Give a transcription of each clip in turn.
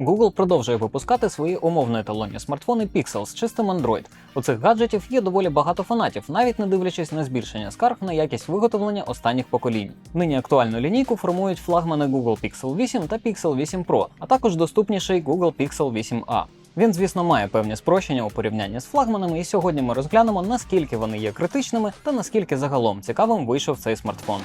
Google продовжує випускати свої умовно еталонні смартфони Pixel з чистим Android. У цих гаджетів є доволі багато фанатів, навіть не дивлячись на збільшення скарг на якість виготовлення останніх поколінь. Нині актуальну лінійку формують флагмани Google Pixel 8 та Pixel 8 Pro, а також доступніший Google Pixel 8a. Він, звісно, має певні спрощення у порівнянні з флагманами, і сьогодні ми розглянемо, наскільки вони є критичними та наскільки загалом цікавим вийшов цей смартфон.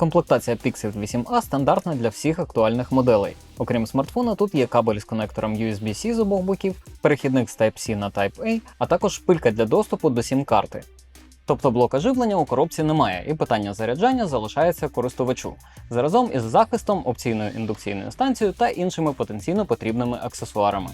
Комплектація Pixel 8a стандартна для всіх актуальних моделей. Окрім смартфона, тут є кабель з конектором USB-C з обох боків, перехідник з Type-C на Type-A, а також шпилька для доступу до сім-карти. Тобто блока живлення у коробці немає, і питання заряджання залишається користувачу заразом із захистом, опційною індукційною станцією та іншими потенційно потрібними аксесуарами.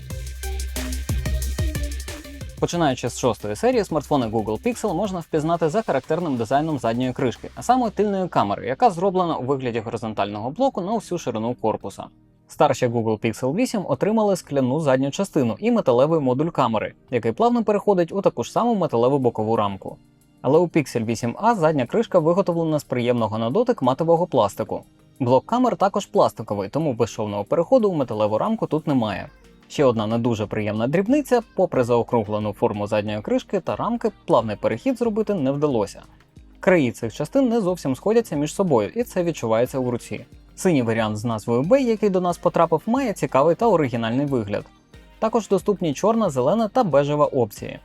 Починаючи з шостої серії, смартфони Google Pixel можна впізнати за характерним дизайном задньої кришки, а саме тильної камери, яка зроблена у вигляді горизонтального блоку на всю ширину корпуса. Старші Google Pixel 8 отримали скляну задню частину і металевий модуль камери, який плавно переходить у таку ж саму металеву бокову рамку. Але у Pixel 8a задня кришка виготовлена з приємного на дотик матового пластику. Блок камер також пластиковий, тому безшовного переходу у металеву рамку тут немає. Ще одна не дуже приємна дрібниця, попри заокруглену форму задньої кришки та рамки, плавний перехід зробити не вдалося. Краї цих частин не зовсім сходяться між собою, і це відчувається у руці. Синій варіант з назвою B, який до нас потрапив, має цікавий та оригінальний вигляд. Також доступні чорна, зелена та бежева опції.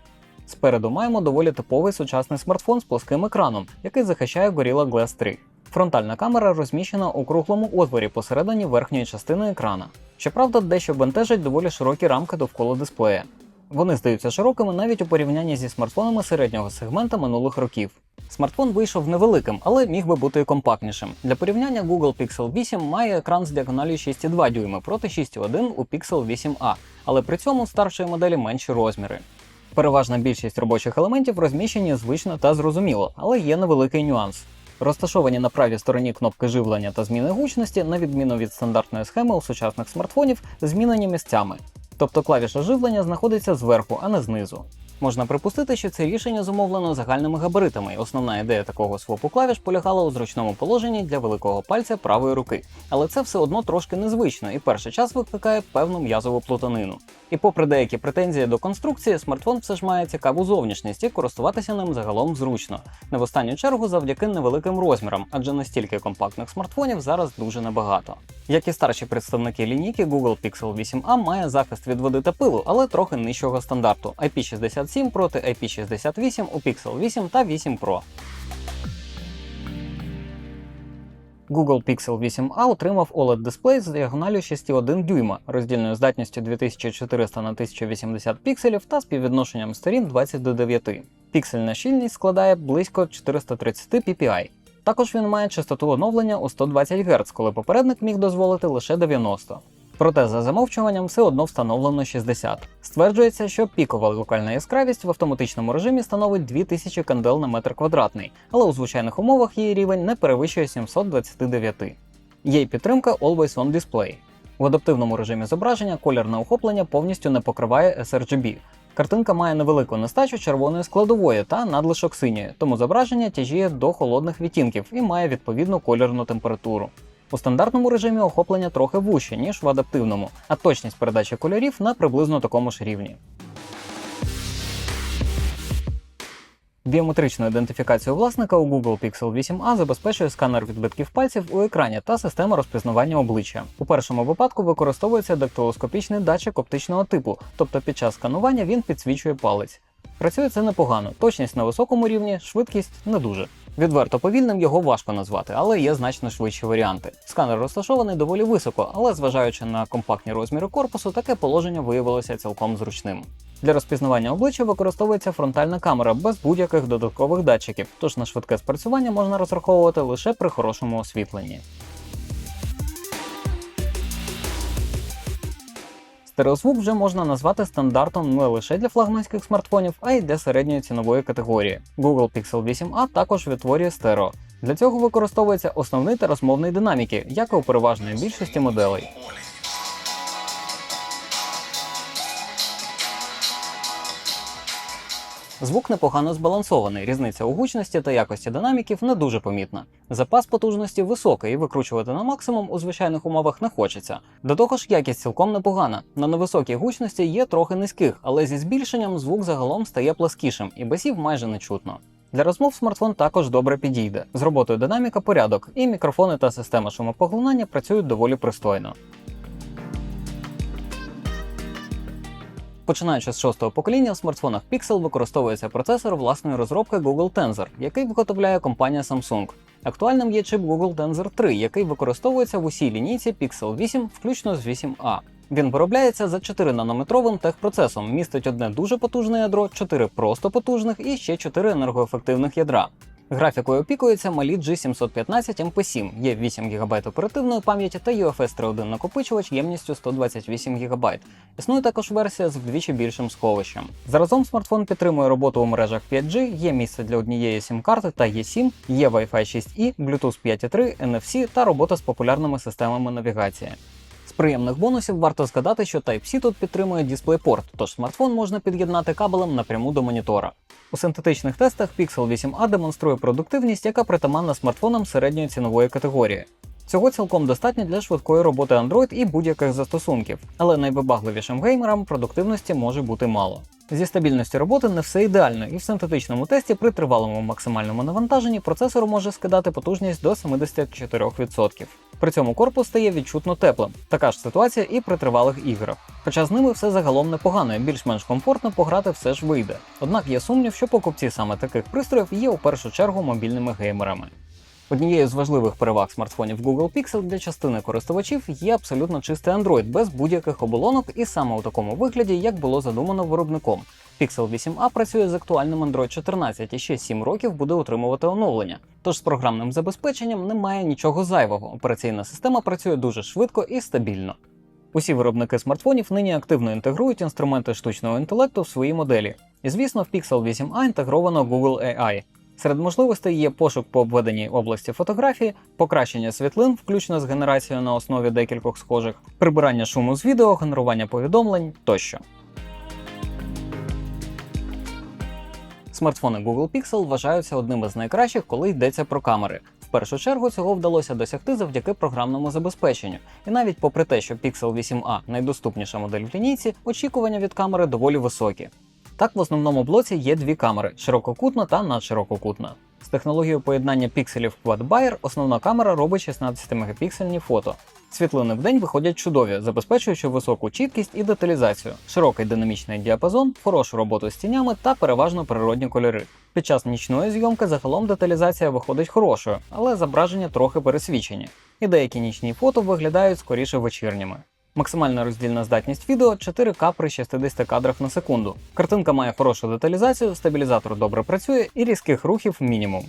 Спереду маємо доволі типовий сучасний смартфон з плоским екраном, який захищає Gorilla Glass 3. Фронтальна камера розміщена у круглому отворі посередині верхньої частини екрана. Щоправда, дещо бентежать доволі широкі рамки довкола дисплея. Вони здаються широкими навіть у порівнянні зі смартфонами середнього сегмента минулих років. Смартфон вийшов невеликим, але міг би бути і компактнішим. Для порівняння Google Pixel 8 має екран з діагональю 6,2 дюйми проти 6,1 у Pixel 8a, але при цьому старшої моделі менші розміри. Переважна більшість робочих елементів розміщені звично та зрозуміло, але є невеликий нюанс. Розташовані на правій стороні кнопки живлення та зміни гучності, на відміну від стандартної схеми у сучасних смартфонів, змінені місцями. Тобто клавіша живлення знаходиться зверху, а не знизу. Можна припустити, що це рішення зумовлено загальними габаритами, основна ідея такого свопу клавіш полягала у зручному положенні для великого пальця правої руки. Але це все одно трошки незвично і перший час викликає певну м'язову плутанину. І попри деякі претензії до конструкції, смартфон все ж має цікаву зовнішність і користуватися ним загалом зручно. Не в останню чергу завдяки невеликим розмірам, адже настільки компактних смартфонів зараз дуже небагато. Як і старші представники лінійки, Google Pixel 8a має захист від води та пилу, але трохи нижчого стандарту IP67 проти IP68 у Pixel 8 та 8 Pro. Google Pixel 8a отримав OLED-дисплей з діагоналю 6,1 дюйма, роздільною здатністю 2400 на 1080 пікселів та співвідношенням сторін 20 до 9. Піксельна щільність складає близько 430 ppi. Також він має частоту оновлення у 120 Гц, коли попередник міг дозволити лише 90. Проте за замовчуванням все одно встановлено 60. Стверджується, що пікова локальна яскравість в автоматичному режимі становить 2000 кандел на метр квадратний, але у звичайних умовах її рівень не перевищує 729. Є й підтримка Always On Display. В адаптивному режимі зображення колірне охоплення повністю не покриває sRGB. Картинка має невелику нестачу червоної складової та надлишок синьої, тому зображення тяжіє до холодних відтінків і має відповідну колірну температуру. У стандартному режимі охоплення трохи вужче, ніж в адаптивному, а точність передачі кольорів на приблизно такому ж рівні. Біометричну ідентифікацію власника у Google Pixel 8a забезпечує сканер відбитків пальців у екрані та система розпізнавання обличчя. У першому випадку використовується дактилоскопічний датчик оптичного типу, тобто під час сканування він підсвічує палець. Працює це непогано, точність на високому рівні, швидкість не дуже. Відверто повільним його важко назвати, але є значно швидші варіанти. Сканер розташований доволі високо, але зважаючи на компактні розміри корпусу, таке положення виявилося цілком зручним. Для розпізнавання обличчя використовується фронтальна камера без будь-яких додаткових датчиків, тож на швидке спрацювання можна розраховувати лише при хорошому освітленні. Стереозвук вже можна назвати стандартом не лише для флагманських смартфонів, а й для середньої цінової категорії. Google Pixel 8a також відтворює стерео. Для цього використовується основний та розмовний динаміки, як і у переважної більшості моделей. Звук непогано збалансований, різниця у гучності та якості динаміків не дуже помітна. Запас потужності високий і викручувати на максимум у звичайних умовах не хочеться. До того ж, якість цілком непогана. На невисокій гучності є трохи низьких, але зі збільшенням звук загалом стає пласкішим і басів майже не чутно. Для розмов смартфон також добре підійде. З роботою динаміка порядок, і мікрофони та система шумопоглинання працюють доволі пристойно. Починаючи з шостого покоління, в смартфонах Pixel використовується процесор власної розробки Google Tensor, який виготовляє компанія Samsung. Актуальним є чип Google Tensor 3, який використовується в усій лінійці Pixel 8, включно з 8A. Він виробляється за 4 нанометровим техпроцесом, містить одне дуже потужне ядро, 4 просто потужних і ще 4 енергоефективних ядра. Графікою опікується малі G715 MP7, є 8 ГБ оперативної пам'яті та UFS 3.1 накопичувач ємністю 128 ГБ. Існує також версія з вдвічі більшим сховищем. Заразом смартфон підтримує роботу у мережах 5G, є місце для однієї сім-карти та eSIM, є Wi-Fi 6E, Bluetooth 5.3, NFC та робота з популярними системами навігації. З приємних бонусів варто згадати, що Type-C тут підтримує DisplayPort, тож смартфон можна під'єднати кабелем напряму до монітора. У синтетичних тестах Pixel 8a демонструє продуктивність, яка притаманна смартфонам середньої цінової категорії. Цього цілком достатньо для швидкої роботи Android і будь-яких застосунків, але найвибагливішим геймерам продуктивності може бути мало. Зі стабільністю роботи не все ідеально, і в синтетичному тесті при тривалому максимальному навантаженні процесор може скидати потужність до 74%. При цьому корпус стає відчутно теплим. Така ж ситуація і при тривалих іграх. Хоча з ними все загалом непогано і більш-менш комфортно пограти все ж вийде. Однак є сумнів, що покупці саме таких пристроїв є у першу чергу мобільними геймерами. Однією з важливих переваг смартфонів Google Pixel для частини користувачів є абсолютно чистий Android без будь-яких оболонок і саме у такому вигляді, як було задумано виробником. Pixel 8a працює з актуальним Android 14 і ще 7 років буде отримувати оновлення. Тож з програмним забезпеченням немає нічого зайвого. Операційна система працює дуже швидко і стабільно. Усі виробники смартфонів нині активно інтегрують інструменти штучного інтелекту в свої моделі. І звісно, в Pixel 8a інтегровано Google AI. Серед можливостей є пошук по обведеній області фотографії, покращення світлин, включно з генерацією на основі декількох схожих, прибирання шуму з відео, генерування повідомлень тощо. Смартфони Google Pixel вважаються одним із найкращих, коли йдеться про камери. В першу чергу цього вдалося досягти завдяки програмному забезпеченню. І навіть попри те, що Pixel 8a найдоступніша модель в лінійці, очікування від камери доволі високі. Так, в основному блоці є дві камери ширококутна та надширококутна. З технологією поєднання пікселів Quad Bayer основна камера робить 16-мегапіксельні фото. Світлини в день виходять чудові, забезпечуючи високу чіткість і деталізацію, широкий динамічний діапазон, хорошу роботу з тінями та переважно природні кольори. Під час нічної зйомки загалом деталізація виходить хорошою, але зображення трохи пересвічені, і деякі нічні фото виглядають скоріше вечірніми. Максимальна роздільна здатність відео 4К при 60 кадрах на секунду. Картинка має хорошу деталізацію, стабілізатор добре працює і різких рухів мінімум.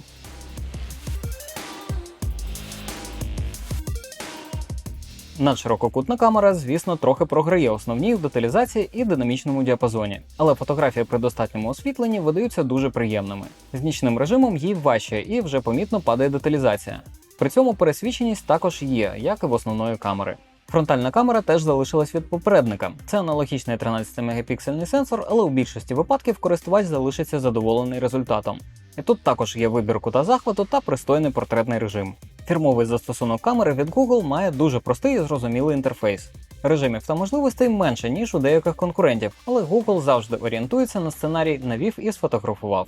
Надширококутна камера, звісно, трохи програє основній в деталізації і динамічному діапазоні, але фотографії при достатньому освітленні видаються дуже приємними. З нічним режимом їй важче і вже помітно падає деталізація. При цьому пересвіченість також є, як і в основної камери. Фронтальна камера теж залишилась від попередника. Це аналогічний 13-мегапіксельний сенсор, але у більшості випадків користувач залишиться задоволений результатом. І тут також є вибір кута захвату та пристойний портретний режим. Фірмовий застосунок камери від Google має дуже простий і зрозумілий інтерфейс. Режимів та можливостей менше, ніж у деяких конкурентів, але Google завжди орієнтується на сценарій навів і сфотографував.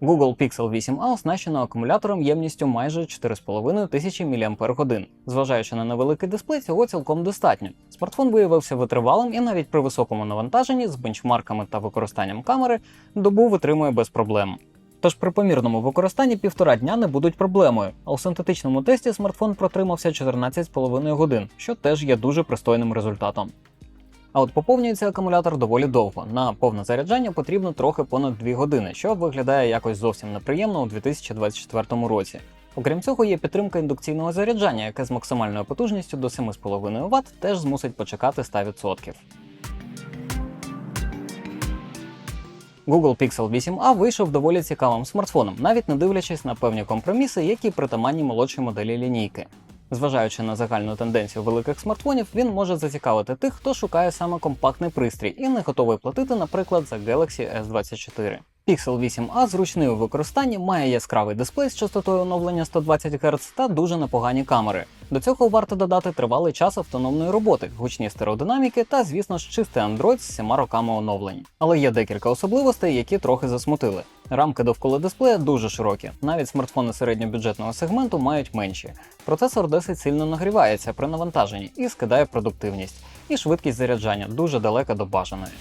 Google Pixel 8a оснащено акумулятором ємністю майже 4,5 тисячі мАч. Зважаючи на невеликий дисплей, цього цілком достатньо. Смартфон виявився витривалим і навіть при високому навантаженні з бенчмарками та використанням камери добу витримує без проблем. Тож при помірному використанні півтора дня не будуть проблемою, а у синтетичному тесті смартфон протримався 14,5 годин, що теж є дуже пристойним результатом. А от поповнюється акумулятор доволі довго. На повне заряджання потрібно трохи понад 2 години, що виглядає якось зовсім неприємно у 2024 році. Окрім цього, є підтримка індукційного заряджання, яке з максимальною потужністю до 7,5 Вт теж змусить почекати 100%. Google Pixel 8a вийшов доволі цікавим смартфоном, навіть не дивлячись на певні компроміси, які притаманні молодшій моделі лінійки. Зважаючи на загальну тенденцію великих смартфонів, він може зацікавити тих, хто шукає саме компактний пристрій і не готовий платити, наприклад, за Galaxy S24. Pixel 8a зручний у використанні, має яскравий дисплей з частотою оновлення 120 Гц та дуже непогані камери. До цього варто додати тривалий час автономної роботи, гучні стереодинаміки та, звісно ж, чистий Android з всіма роками оновлень. Але є декілька особливостей, які трохи засмутили. Рамки довкола дисплея дуже широкі, навіть смартфони середньобюджетного сегменту мають менші. Процесор досить сильно нагрівається при навантаженні і скидає продуктивність. І швидкість заряджання дуже далека до бажаної.